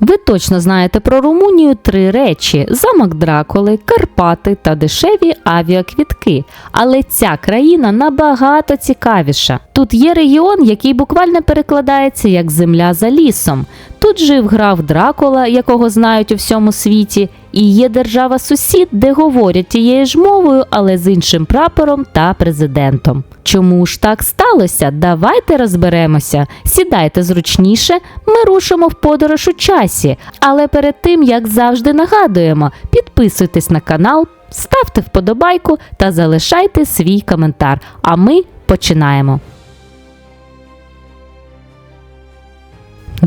Ви точно знаєте про Румунію три речі: замок Дракули, Карпати та дешеві авіаквітки. Але ця країна набагато цікавіша. Тут є регіон, який буквально перекладається як земля за лісом. Тут жив граф Дракула, якого знають у всьому світі, і є держава сусід, де говорять тією ж мовою, але з іншим прапором та президентом. Чому ж так сталося? Давайте розберемося. Сідайте зручніше, ми рушимо в подорож у часі. Але перед тим, як завжди нагадуємо, підписуйтесь на канал, ставте вподобайку та залишайте свій коментар. А ми починаємо.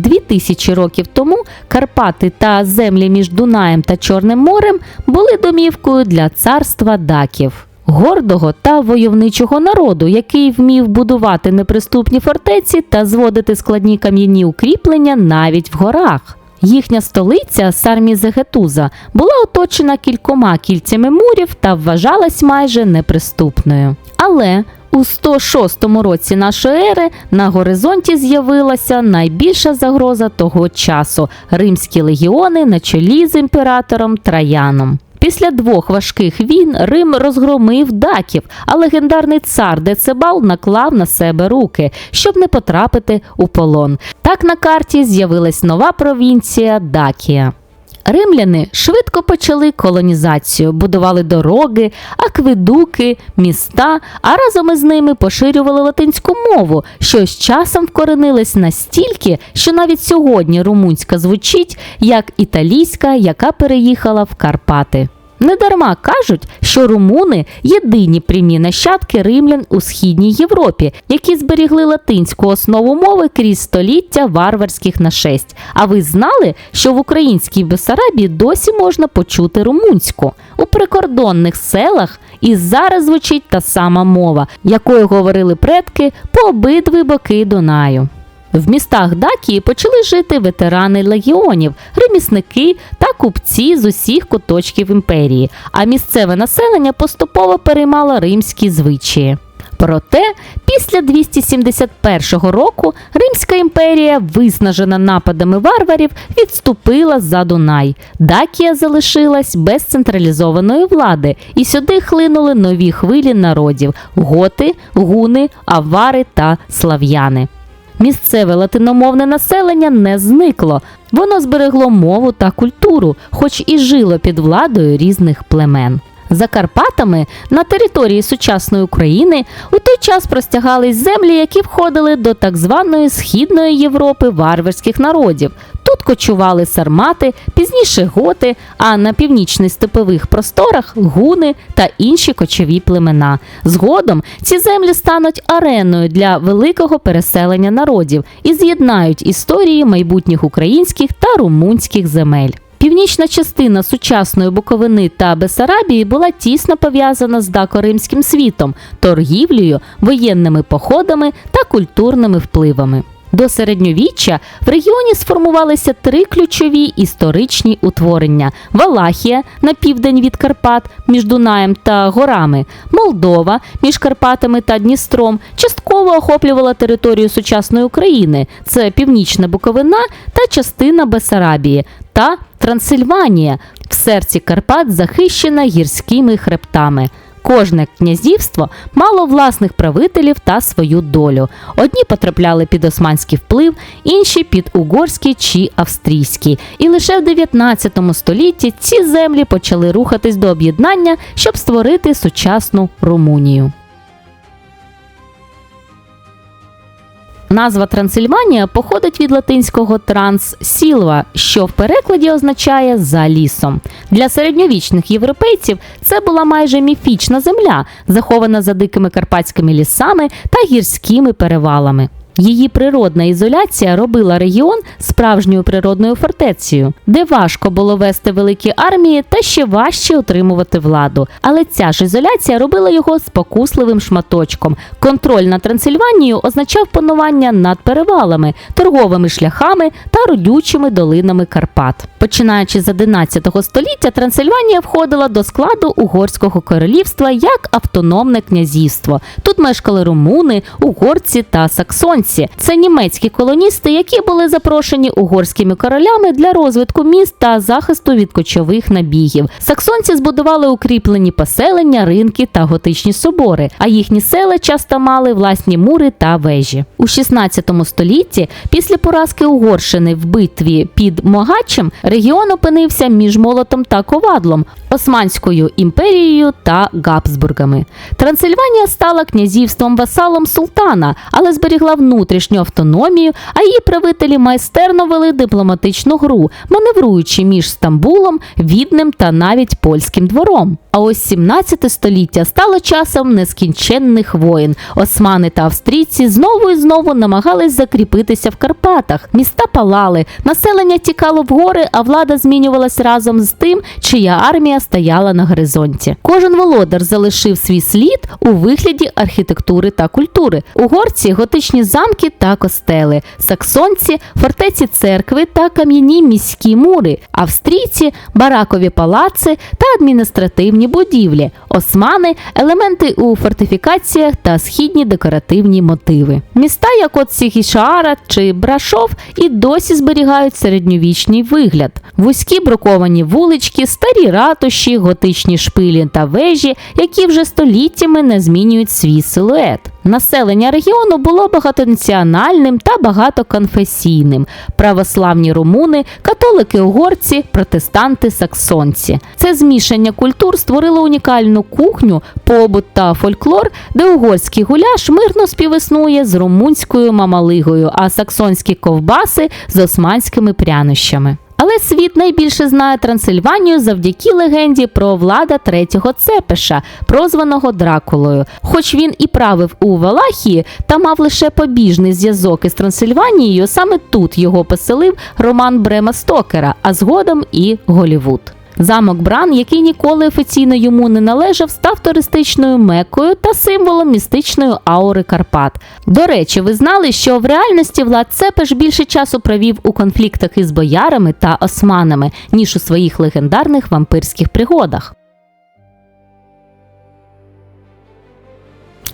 Дві тисячі років тому Карпати та землі між Дунаєм та Чорним морем були домівкою для царства даків. Гордого та войовничого народу, який вмів будувати неприступні фортеці та зводити складні кам'яні укріплення навіть в горах. Їхня столиця Сармізегетуза була оточена кількома кільцями мурів та вважалась майже неприступною. Але у 106 році нашої ери на горизонті з'явилася найбільша загроза того часу римські легіони на чолі з імператором Траяном. Після двох важких війн Рим розгромив даків, а легендарний цар Децибал наклав на себе руки, щоб не потрапити у полон. Так на карті з'явилась нова провінція Дакія. Римляни швидко почали колонізацію, будували дороги, акведуки, міста, а разом із ними поширювали латинську мову, що з часом вкоренилась настільки, що навіть сьогодні румунська звучить як італійська, яка переїхала в Карпати. Недарма кажуть, що румуни єдині прямі нащадки римлян у східній Європі, які зберігли латинську основу мови крізь століття варварських нашесть. А ви знали, що в українській Бесарабії досі можна почути румунську? У прикордонних селах і зараз звучить та сама мова, якою говорили предки по обидві боки Дунаю. В містах Дакії почали жити ветерани легіонів, ремісники та купці з усіх куточків імперії, а місцеве населення поступово переймало римські звичаї. Проте після 271 року Римська імперія, виснажена нападами варварів, відступила за Дунай. Дакія залишилась без централізованої влади, і сюди хлинули нові хвилі народів готи, гуни, авари та слав'яни. Місцеве латиномовне населення не зникло. Воно зберегло мову та культуру, хоч і жило під владою різних племен. За Карпатами на території сучасної України у той час простягались землі, які входили до так званої Східної Європи варварських народів. Тут кочували сармати, пізніше готи, а на північних степових просторах гуни та інші кочові племена. Згодом ці землі стануть ареною для великого переселення народів і з'єднають історії майбутніх українських та румунських земель. Північна частина сучасної Буковини та Бесарабії була тісно пов'язана з дакоримським світом, торгівлею, воєнними походами та культурними впливами. До середньовіччя в регіоні сформувалися три ключові історичні утворення: Валахія на південь від Карпат між Дунаєм та горами, Молдова між Карпатами та Дністром, частково охоплювала територію сучасної України, це Північна Буковина та частина Бесарабії та Трансильванія в серці Карпат захищена гірськими хребтами. Кожне князівство мало власних правителів та свою долю. Одні потрапляли під османський вплив, інші під угорський чи австрійський. І лише в 19 столітті ці землі почали рухатись до об'єднання, щоб створити сучасну Румунію. Назва Трансильванія походить від латинського транс сілва, що в перекладі означає за лісом. Для середньовічних європейців це була майже міфічна земля, захована за дикими карпатськими лісами та гірськими перевалами. Її природна ізоляція робила регіон справжньою природною фортецею, де важко було вести великі армії та ще важче утримувати владу. Але ця ж ізоляція робила його спокусливим шматочком. Контроль над Трансильванією означав панування над перевалами, торговими шляхами та родючими долинами Карпат. Починаючи з 11 століття, Трансильванія входила до складу угорського королівства як автономне князівство. Тут мешкали румуни, угорці та саксонці. Саксонці. Це німецькі колоністи, які були запрошені угорськими королями для розвитку міст та захисту від кочових набігів. Саксонці збудували укріплені поселення, ринки та готичні собори, а їхні села часто мали власні мури та вежі. У 16 столітті, після поразки Угорщини в битві під Могачем, регіон опинився між молотом та ковадлом, Османською імперією та Габсбургами. Трансильванія стала князівством васалом султана, але зберігла внутрішню автономію, а її правителі майстерно вели дипломатичну гру, маневруючи між Стамбулом, Відним та навіть польським двором. А ось 17 століття стало часом нескінченних воєн. Османи та австрійці знову і знову намагались закріпитися в Карпатах. Міста палали, населення тікало в гори, а влада змінювалась разом з тим, чия армія стояла на горизонті. Кожен володар залишив свій слід у вигляді архітектури та культури. Угорці готичні замки та костели, саксонці, фортеці церкви та кам'яні міські мури, австрійці, баракові палаци та адміністративні будівлі, османи, елементи у фортифікаціях та східні декоративні мотиви. Міста, як от Сіхішаара чи Брашов, і досі зберігають середньовічний вигляд. Вузькі бруковані вулички, старі ратуші, готичні шпилі та вежі, які вже століттями не змінюють свій силует. Населення регіону було багатонаціональним та багатоконфесійним: православні румуни, католики угорці, протестанти саксонці. Це змішання культур створило унікальну кухню, побут та фольклор, де угорський гуляш мирно співіснує з румунською мамалигою, а саксонські ковбаси з османськими прянощами. Але світ найбільше знає Трансильванію завдяки легенді про влада третього цепеша, прозваного Дракулою. Хоч він і правив у Валахії та мав лише побіжний зв'язок із Трансильванією, саме тут його поселив роман Брема Стокера, а згодом і Голівуд. Замок Бран, який ніколи офіційно йому не належав, став туристичною мекою та символом містичної аури Карпат. До речі, ви знали, що в реальності Влад Цепеш більше часу провів у конфліктах із боярами та османами, ніж у своїх легендарних вампирських пригодах.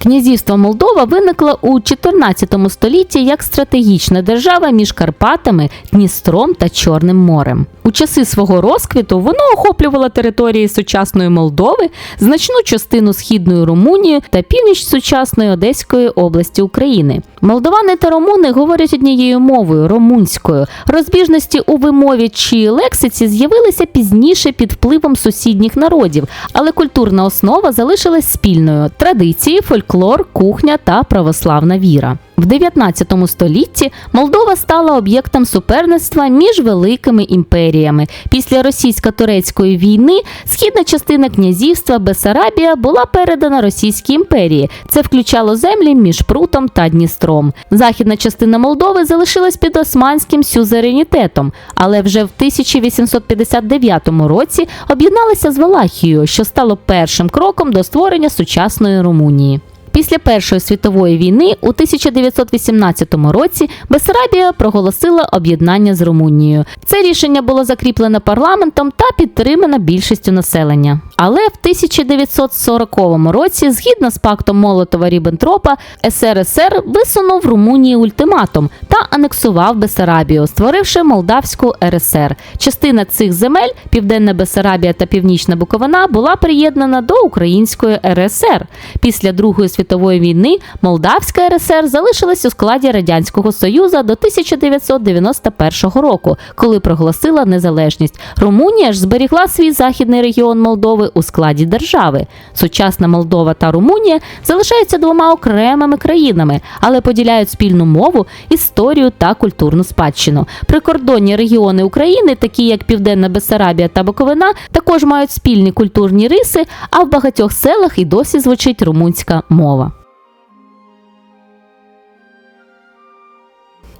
Князівство Молдова виникло у 14 столітті як стратегічна держава між Карпатами, Дністром та Чорним морем. У часи свого розквіту воно охоплювало території сучасної Молдови, значну частину східної Румунії та північ сучасної Одеської області України. Молдовани та румуни говорять однією мовою румунською. Розбіжності у вимові чи лексиці з'явилися пізніше під впливом сусідніх народів, але культурна основа залишилась спільною традиції, фольклор, кухня та православна віра. В 19 столітті Молдова стала об'єктом суперництва між великими імперіями. Після російсько-турецької війни східна частина князівства Бесарабія була передана Російській імперії. Це включало землі між Прутом та Дністром. Західна частина Молдови залишилась під османським сюзеренітетом, але вже в 1859 році об'єдналася з Валахією, що стало першим кроком до створення сучасної Румунії. Після Першої світової війни у 1918 році Бесарабія проголосила об'єднання з Румунією. Це рішення було закріплене парламентом та підтримано більшістю населення. Але в 1940 році, згідно з пактом Молотова Ріббентропа, СРСР висунув Румунії ультиматум та анексував Бесарабію, створивши Молдавську РСР. Частина цих земель, Південна Бесарабія та Північна Буковина, була приєднана до Української РСР. Після Другої світової війни Молдавська РСР залишилась у складі Радянського Союзу до 1991 року, коли проголосила незалежність. Румунія ж зберігла свій західний регіон Молдови у складі держави. Сучасна Молдова та Румунія залишаються двома окремими країнами, але поділяють спільну мову, історію та культурну спадщину. Прикордонні регіони України, такі як Південна Бессарабія та Буковина, також мають спільні культурні риси, а в багатьох селах і досі звучить румунська мова мова.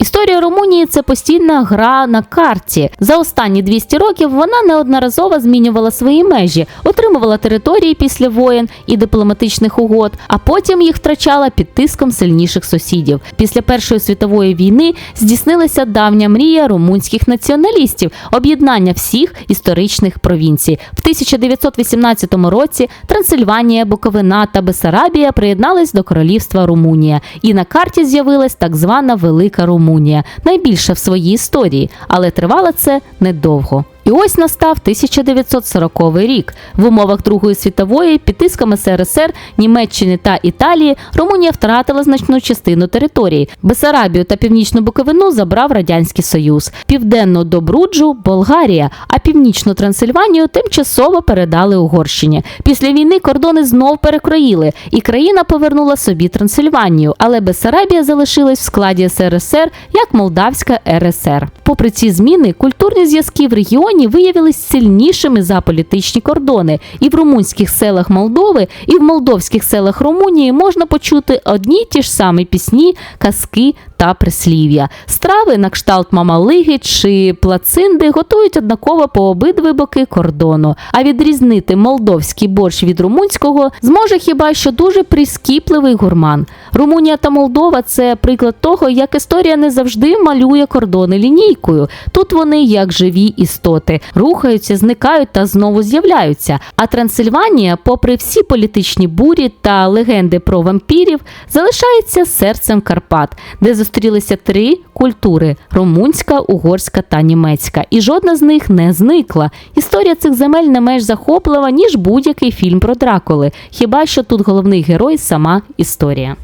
Історія Румунії це постійна гра на карті. За останні 200 років вона неодноразово змінювала свої межі, отримувала території після воєн і дипломатичних угод, а потім їх втрачала під тиском сильніших сусідів. Після Першої світової війни здійснилася давня мрія румунських націоналістів об'єднання всіх історичних провінцій. В 1918 році Трансильванія, Буковина та Бесарабія приєднались до королівства Румунія, і на карті з'явилась так звана Велика Румунія, найбільша в своїй історії, але тривало це недовго. І ось настав 1940 рік. В умовах Другої світової під тисками СРСР, Німеччини та Італії Румунія втратила значну частину території. Бесарабію та Північну Буковину забрав Радянський Союз, південну Добруджу Болгарія, а північну Трансильванію тимчасово передали Угорщині. Після війни кордони знов перекроїли, і країна повернула собі Трансильванію, але Бесарабія залишилась в складі СРСР як Молдавська РСР. Попри ці зміни, культурні зв'язки в регіоні виявились сильнішими за політичні кордони, і в румунських селах Молдови, і в молдовських селах Румунії можна почути одні й ті ж самі пісні, казки та прислів'я. Страви на кшталт мамалиги чи плацинди готують однаково по обидві боки кордону. А відрізнити молдовський борщ від румунського зможе хіба що дуже прискіпливий гурман. Румунія та Молдова це приклад того, як історія не завжди малює кордони лінійкою. Тут вони як живі істоти, рухаються, зникають та знову з'являються. А Трансильванія, попри всі політичні бурі та легенди про вампірів, залишається серцем Карпат, де зустрілися три культури: румунська, угорська та німецька. І жодна з них не зникла. Історія цих земель не менш захоплива, ніж будь-який фільм про дракули. Хіба що тут головний герой сама історія.